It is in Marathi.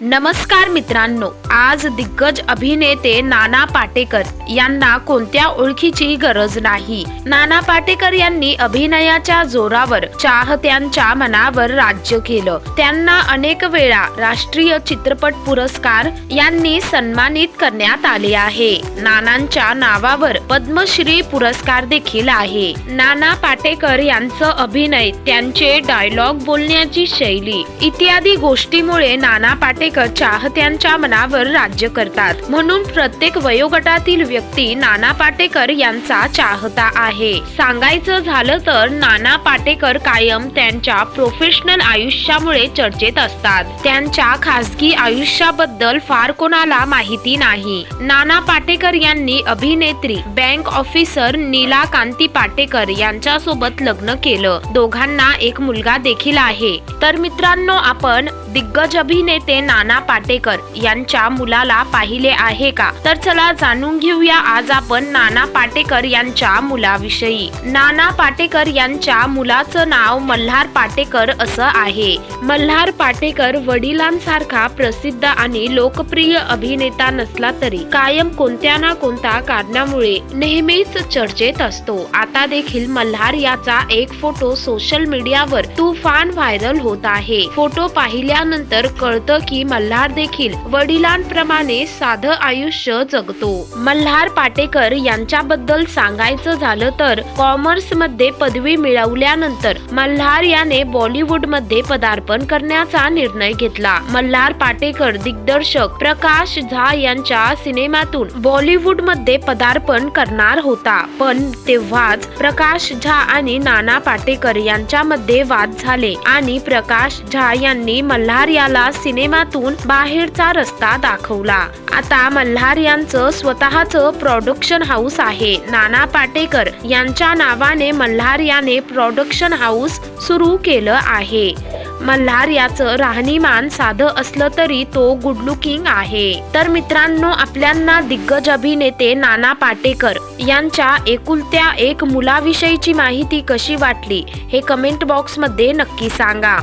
नमस्कार मित्रांनो आज दिग्गज अभिनेते नाना पाटेकर यांना कोणत्या ओळखीची गरज नाही? नाना पाटेकर यांनी अभिनयाच्या जोरावर चाहत्यांच्या मनावर राज्य केलं. त्यांना अनेक वेळा राष्ट्रीय चित्रपट पुरस्कार यांनी सन्मानित करण्यात आले आहे. नानांच्या नावावर पद्मश्री पुरस्कार देखील आहे. नाना पाटेकर यांचं अभिनय त्यांचे डायलॉग बोलण्याची शैली इत्यादी गोष्टीमुळे नाना पाटेकर चाहत्यांच्या मनावर राज्य करतात. म्हणून प्रत्येक वयोगटातील व्यक्ती नाना पाटेकर यांचा चाहता आहे. सांगायचं झालं तर नाना पाटेकर कायम त्यांच्या प्रोफेशनल आयुष्यामुळे चर्चेत असतात. त्यांच्या खासगी आयुष्याबद्दल फार कोणाला माहिती नाही. नाना पाटेकर यांनी अभिनेत्री बँक ऑफिसर नीला कांती पाटेकर यांच्यासोबत लग्न केलं. दोघांना एक मुलगा देखील आहे. तर मित्रांनो आपण दिग्गज अभिनेते नाना पाटेकर यांच्या मुलाला पाहिले आहे का? तर चला जाणून घेऊया आज आपण नाना पाटेकर यांच्या मुलाविषयी. नाना पाटेकर यांच्या मुलाचं नाव मल्हार पाटेकर असं आहे. मल्हार पाटेकर वडिलांसारखा प्रसिद्ध आणि लोकप्रिय अभिनेता नसला तरी कायम कोणत्या ना कोणत्या कारणामुळे नेहमीच चर्चेत असतो. आता देखील मल्हार याचा एक फोटो सोशल मीडियावर तुफान व्हायरल होत आहे. फोटो पाहिल्या पाहिल्यानंतर कळतं की मल्हार देखील वडिलांप्रमाणे साधं आयुष्य जगतो. मल्हार पाटेकर यांच्याबद्दल सांगायचं झालं तर कॉमर्समध्ये पदवी मिळवल्यानंतर मल्हार याने बॉलिवूडमध्ये पदार्पण करण्याचा निर्णय घेतला. मल्हार पाटेकर दिग्दर्शक प्रकाश झा यांच्या सिनेमातून बॉलिवूडमध्ये पदार्पण करणार होता. पण तेव्हाच प्रकाश झा आणि नाना पाटेकर यांच्यामध्ये वाद झाले आणि प्रकाश झा यांनी मल्हार मल्हार याला सिनेमातून बाहेरचा रस्ता दाखवला. आता मल्हार यांचं स्वतःचं प्रोडक्शन हाऊस आहे. नाना पाटेकर यांच्या नावाने मल्हार याने प्रोडक्शन हाऊस सुरू केलं आहे. मल्हार याचं राहणीमान साधं असलं तरी तो गुड लुकिंग आहे. तर मित्रांनो आपल्यांना दिग्गज अभिनेते नाना पाटेकर यांच्या एकुलत्या एक मुलाविषयीची माहिती कशी वाटली हे कमेंट बॉक्समध्ये नक्की सांगा.